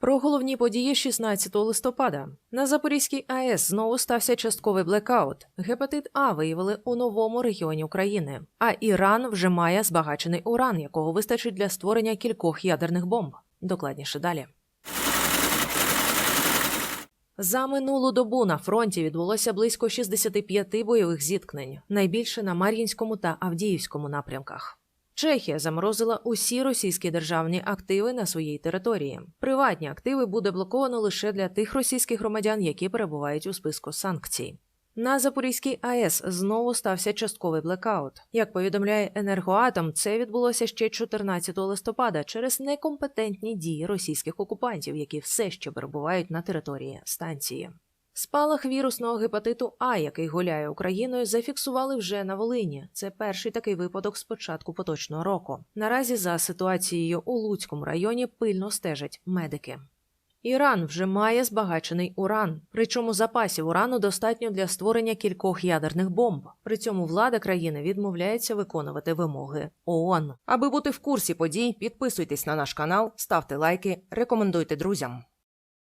Про головні події 16 листопада на Запорізькій АЕС знову стався частковий блекаут. Гепатит А виявили у новому регіоні України. А Іран вже має збагачений уран, якого вистачить для створення кількох ядерних бомб. Докладніше далі. За минулу добу на фронті відбулося близько 65 бойових зіткнень, найбільше на Мар'їнському та Авдіївському напрямках. Чехія заморозила усі російські державні активи на своїй території. Приватні активи буде блоковано лише для тих російських громадян, які перебувають у списку санкцій. На Запорізькій АЕС знову стався частковий блекаут. Як повідомляє енергоатом, це відбулося ще 14 листопада через некомпетентні дії російських окупантів, які все ще перебувають на території станції. Спалах вірусного гепатиту А, який гуляє Україною, зафіксували вже на Волині. Це перший такий випадок з початку поточного року. Наразі за ситуацією у Луцькому районі пильно стежать медики. Іран вже має збагачений уран, причому запасів урану достатньо для створення кількох ядерних бомб. При цьому влада країни відмовляється виконувати вимоги ООН. Аби бути в курсі подій, підписуйтесь на наш канал, ставте лайки, рекомендуйте друзям.